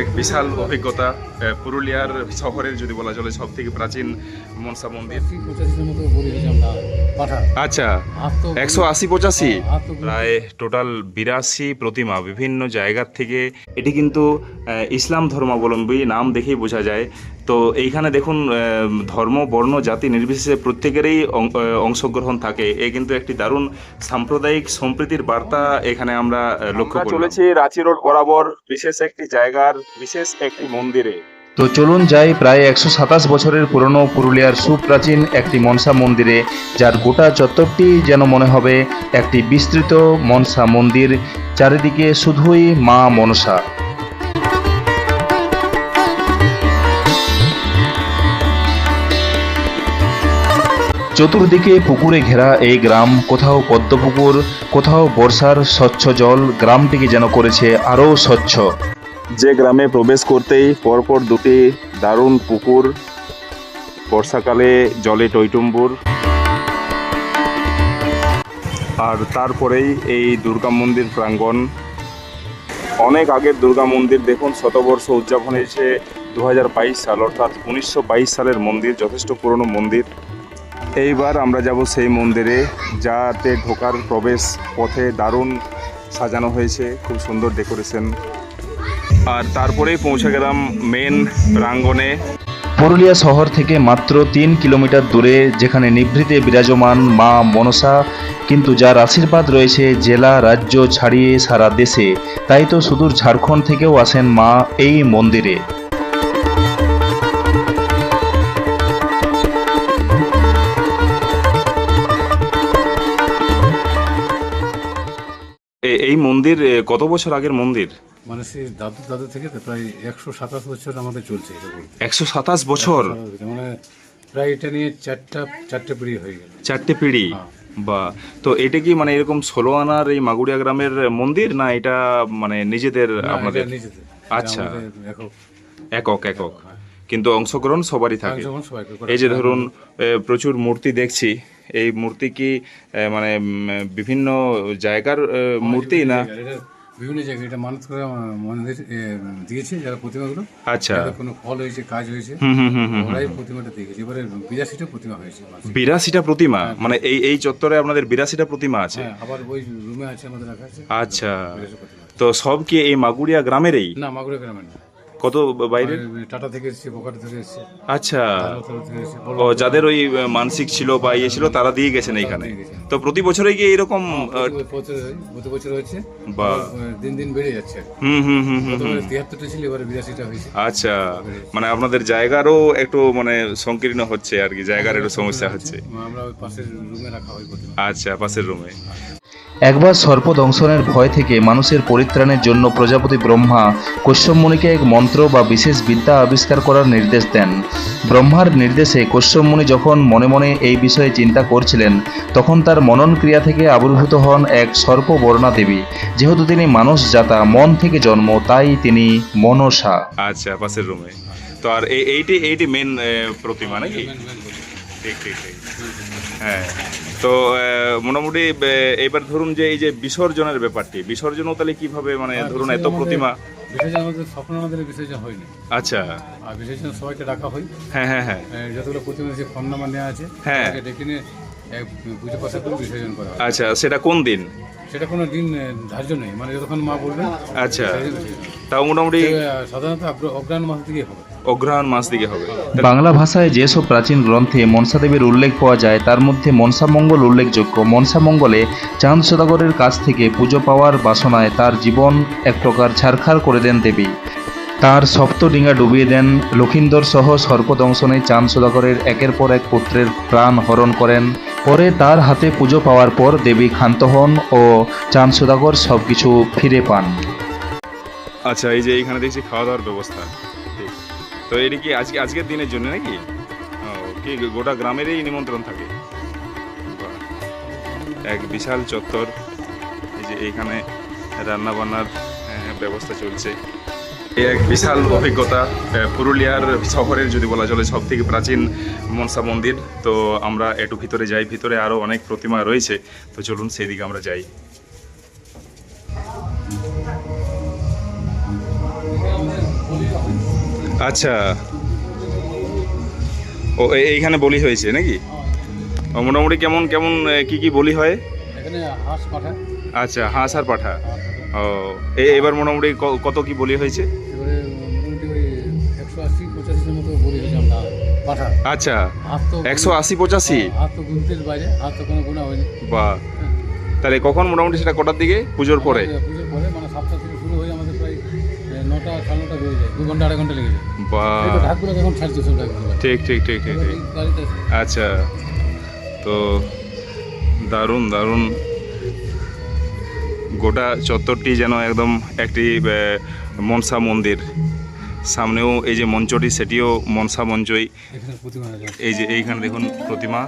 এক বিশাল অভিজ্ঞতা পুরুলিয়ার শহরের যদি বলা চলে সব থেকে প্রাচীন মনসা মন্দির। আচ্ছা একশো আশি পঁচাশি? প্রায় টোটাল বিরাশি প্রতিমা বিভিন্ন জায়গার থেকে। এটি কিন্তু ইসলাম ধর্মাবলম্বী, নাম দেখেই বোঝা যায়। তো এইখানে দেখুন ধর্ম বর্ণ জাতি নির্বিশেষে প্রত্যেকেরই অংশগ্রহণ থাকে। এ কিন্তু একটি দারুণ সাম্প্রদায়িক সম্প্রীতির বার্তা এখানে আমরা লক্ষ্য চলেছি রাঁচি রোড বরাবর বিশেষ একটি জায়গার বিশেষ একটি মন্দিরে। তো চলুন যাই প্রায় একশো সাতাশ বছরের পুরনো পুরুলিয়ার সুপ্রাচীন একটি মনসা মন্দিরে যার গোটা চত্বরটি যেন মনে হবে একটি বিস্তৃত মনসা মন্দির চারিদিকে শুধুই মা মনসা। চতুর্দিকে পুকুরে ঘেরা এই গ্রাম, কোথাও পদ্মপুকুর, কোথাও বর্ষার স্বচ্ছ জল, গ্রামটিকে যেন করেছে আরও স্বচ্ছ। যে গ্রামে প্রবেশ করতেই পরপর দুটি দারুণ পুকুর, বর্ষাকালে জলে টইটুম্বুর। আর তারপরেই এই দুর্গা মন্দির প্রাঙ্গণ। অনেক আগের দুর্গা মন্দির দেখুন, শতবর্ষ উদযাপন হয়েছে দু হাজার বাইশ সাল, অর্থাৎ উনিশশো বাইশ সালের মন্দির, যথেষ্ট পুরনো মন্দির। এইবার আমরা যাব সেই মন্দিরে, যাতে ঢোকার প্রবেশ পথে দারুণ সাজানো হয়েছে, খুব সুন্দর ডেকোরেশন। আর তারপরেই পৌঁছে গেলাম মেন প্রাঙ্গণে। পুরুলিয়া শহর থেকে মাত্র তিন কিলোমিটার দূরে, যেখানে নিভৃতে বিরাজমান মা মনসা, কিন্তু যার আশীর্বাদ রয়েছে জেলা, রাজ্য ছাড়িয়ে সারা দেশে। তাই তো সুদূর ঝাড়খণ্ড থেকেও আসেন মা এই মন্দিরে। মন্দির কত বছর আগের মন্দির? মানে সেই দাদু দাদু থেকে তো প্রায় একশো সাতাশ বছর আমাদের চলছে এটা একশো সাতাশ বছর? মানে প্রায় এটা নিয়ে চারটা চারটে পিড়ি হয়ে গেল। চারটে পিঁড়ি? হ্যাঁ। বা তো এটা কি মানে এরকম ষোলো আনার এই মাগুড়িয়া গ্রামের মন্দির না এটা মানে নিজেদের আপনাদের? আচ্ছা। একক। একক একক। কিন্তু অংশগ্রহণ সবারই থাকে। এই যে ধরুন প্রচুর মূর্তি দেখছি। এই মূর্তি কি মানে বিভিন্ন জায়গার মূর্তি না? বিভিন্ন জায়গায় এটা মানুষ করে মন্দির দিয়েছে যারা প্রতিমাগুলো। আচ্ছা। কোনো ফল হয়েছে কাজ হয়েছে হুম হুম হুম হুম ওরাই প্রতিমাটা দিয়ে গেছে এবারে বিরাশিটা প্রতিমা হয়েছে। বিরাশিটা প্রতিমা? মানে এই এই চত্বরে আপনাদের বিরাশিটা প্রতিমা আছে? হ্যাঁ আবার ওই রুমে আছে আমাদের রাখা আছে। আচ্ছা। তো সব কি এই মাগুড়িয়া গ্রামেরই? না মাগুরা গ্রামের না। কত বাইরের? ওই টাটা থেকে এসেছে বোকাটা থেকে এসেছে। আচ্ছা। থেকে এসেছে বড় ও যাদের ওই মানসিক ছিল বা ইয়ে ছিল তারা দিয়ে গেছেন এইখানে। তো প্রতি বছরে এরকম প্রতি বছর হয়- প্রতি বছর হচ্ছে বা দিন দিন বেড়ে যাচ্ছে। হুম হুম হুম হুম তিয়াত্তরটা ছিল এবারে বিরাশিটা হয়েছে। আচ্ছা। মানে আপনাদের জায়গারও একটু মানে সংকীর্ণ হচ্ছে আর কি জায়গার একটু সমস্যা হচ্ছে। আমরা ওই পাশের রুমে রাখা হয় আচ্ছা পাশের রুমে। একবার সর্পদংশনের ভয় থেকে মানুষের পরিত্রাণের জন্য প্রজাপতি ব্রহ্মা কশ্যপ মুনিকে এক মন্ত্র বা বিশেষ বিদ্যা আবিষ্কার করার নির্দেশ দেন। ব্রহ্মার নির্দেশে কশ্যপ মুনি যখন মনে মনে এই বিষয়ে চিন্তা করছিলেন তখন তার মনন ক্রিয়া থেকে আবির্ভূত হন এক সর্পবর্ণা দেবী। যেহেতু তিনি মানুষ জাতা মন থেকে জন্ম তাই তিনি মনসা। আচ্ছা পাশের রুমে তো আর এই এইটি এইটি মেন প্রতিমা নাকি? ঠিক ঠিক ঠিক। হ্যাঁ। তো মোটামুটি এবার ধরুন যে এই যে বিসর্জনের ব্যাপারটি বিসর্জনও তাহলে কীভাবে মানে ধরুন এত প্রতিমা বিসর্জন আমাদের স্বপ্ন আমাদের বিসর্জন হয়নি। আচ্ছা। আর বিসর্জন সবাইকে ডাকা হয়। হ্যাঁ হ্যাঁ হ্যাঁ। যতগুলো প্রতিমা যে ফোন নাম্বার নেওয়া আছে হ্যাঁ। ডেকে নিয়ে পুজো পাশা করে বিসর্জন করা আচ্ছা সেটা কোন দিন? সেটা কোনো দিন ধার্য নেই। মানে যতক্ষণ মা বলবেন আচ্ছা। তাও মোটামুটি সাধারণত অগ্রাণ মাস দিকেই হবে। অগ্রহায়ণ মাস দিকে হবে। বাংলা ভাষায় যেসব প্রাচীন গ্রন্থে মনসা দেবীর উল্লেখ পাওয়া যায় তার মধ্যে মনসামঙ্গল উল্লেখযোগ্য। মনসামঙ্গলে চাঁদ সদাগরের কাছ থেকে পুজো পাওয়ার বাসনায় তার জীবন এক প্রকার ছারখার করে দেন দেবী। তার সপ্তডিঙ্গা ডুবিয়ে দেন লক্ষিন্দর সহ সর্পদংশনে চাঁদ সদাগরের একের পর এক পুত্রের প্রাণ হরণ করেন। পরে তার হাতে পুজো পাওয়ার পর দেবী ক্ষান্ত হন ও চাঁদ সদাগর সব কিছু ফিরে পান। আচ্ছা এই যে এইখানে দেখছি খাওয়া দাওয়ার ব্যবস্থা। তো এটি কি আজকে আজকের দিনের জন্য নাকি? কি গোটা গ্রামেরই নিমন্ত্রণ থাকে। এক বিশাল চত্বর। এই যে এইখানে রান্নাবান্নার ব্যবস্থা চলছে। এক বিশাল অভিজ্ঞতা পুরুলিয়ার শহরের যদি বলা চলে সব থেকে প্রাচীন মনসা মন্দির। তো আমরা একটু ভিতরে যাই, ভিতরে আরও অনেক প্রতিমা রয়েছে। তো চলুন সেই দিকে আমরা যাই। আচ্ছা। ও এইখানে বলি হয়েছে নাকি? ও, মোটামুটি কেমন কেমন কি কি বলি হয়? এখানে হাঁস পাঠা। আচ্ছা হাঁস আর পাঠা। ও এ- এবার মোটামুটি কত কি বলি হয়েছে? আচ্ছা। একশো আশি পঁচাশি? হয়নি। বা তাহলে কখন মোটামুটি সেটা কটার দিকে? পুজোর পরে? পুজোর পরে মানে সাতটা থেকে শুরু হয়ে আমাদের প্রায় নটা সাড়ে নটা বেজে যায় দু ঘণ্টা আড়াই ঘণ্টা লেগে যায়। বা ঢাকগুলো এখন ছাড়ছে সব ঢাকগুলো ঠিক ঠিক ঠিক ঠিক ঠিক। আচ্ছা। তো দারুণ দারুণ। গোটা চত্বরটি যেন একদম একটি মনসা মন্দির। সামনেও এই যে মঞ্চটি সেটিও মনসা মঞ্চই। এই যে এইখানে দেখুন প্রতিমা।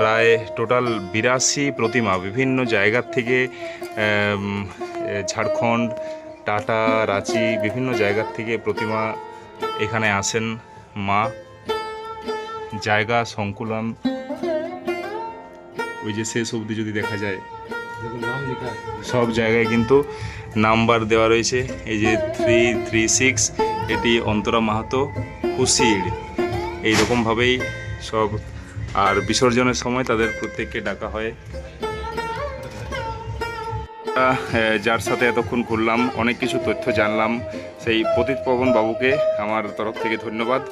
প্রায় টোটাল বিরাশি প্রতিমা বিভিন্ন জায়গার থেকে ঝাড়খণ্ড টাটা, রাঁচি, বিভিন্ন জায়গার থেকে প্রতিমা এখানে আসেন মা। জায়গা, সংকুলন। ওই যে শেষ অবধি যদি দেখা যায়। সব জায়গায় কিন্তু নাম্বার দেওয়া রয়েছে। এই যে থ্রি থ্রি সিক্স এটি অন্তরা মাহাতো হুসির এইরকমভাবেই সব। আর বিসর্জনের সময় তাদের প্রত্যেককে ডাকা হয়। যার সাথে এতক্ষণ ঘুরলাম, অনেক কিছু তথ্য জানলাম। সেই পতিত পবন বাবুকে আমার তরফ থেকে ধন্যবাদ।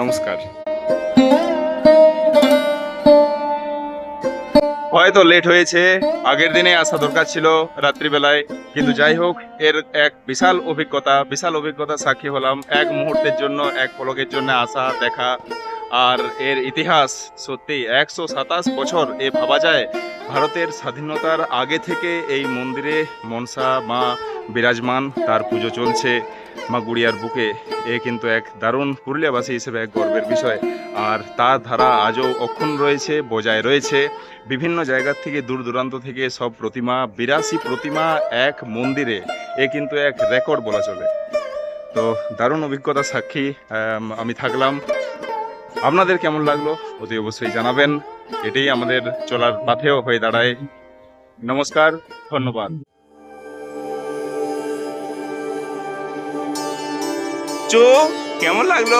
নমস্কার। হয়তো লেট হয়েছে, আগের দিনে আসা দরকার ছিল রাত্রিবেলায়, কিন্তু যাই হোক, এর এক বিশাল অভিজ্ঞতা বিশাল অভিজ্ঞতা সাক্ষী হলাম এক মুহূর্তের জন্য, এক পলকের জন্য আসা, দেখা। আর এর ইতিহাস সত্যি একশো সাতাশ বছর এ ভাবা যায়। ভারতের স্বাধীনতার আগে থেকে এই মন্দিরে মনসা মা বিরাজমান, তার পুজো চলছে মা গুড়িয়ার বুকে। এ কিন্তু এক দারুণ পুরুলিয়াবাসী হিসেবে এক গর্বের বিষয়। আর তার ধারা আজও অক্ষুণ্ণ রয়েছে, বজায় রয়েছে। বিভিন্ন জায়গার থেকে দূর দূরান্ত থেকে সব প্রতিমা, বিরাশি প্রতিমা এক মন্দিরে। এ কিন্তু এক রেকর্ড বলা চলে। তো দারুণ অভিজ্ঞতা সাক্ষী আমি থাকলাম। আপনাদের কেমন লাগল অতি অবশ্যই জানাবেন। এটাই আমাদের চলার পাথেও হয়ে দাঁড়ায়। নমস্কার ধন্যবাদ। চু কেমন লাগল?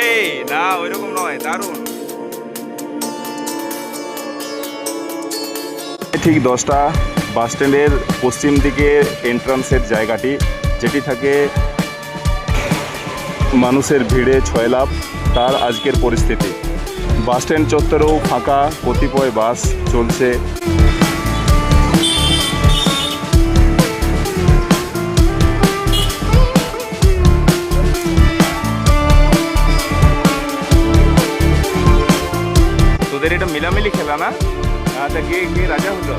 এই না ওইরকম নয় দারুণ। ঠিক দশটা বাস স্ট্যান্ডের পশ্চিম দিকে এন্ট্রান্সের জায়গাটি যেটি থাকে মানুষের ভিড়ে ছয় লাভ, তার আজকের পরিস্থিতি। বাস স্ট্যান্ড চত্বরেও ফাঁকা, কতিপয় বাস চলছে। তোদের এটা মিলামিলি খেলা না? আচ্ছা কে কে রাজা হলো?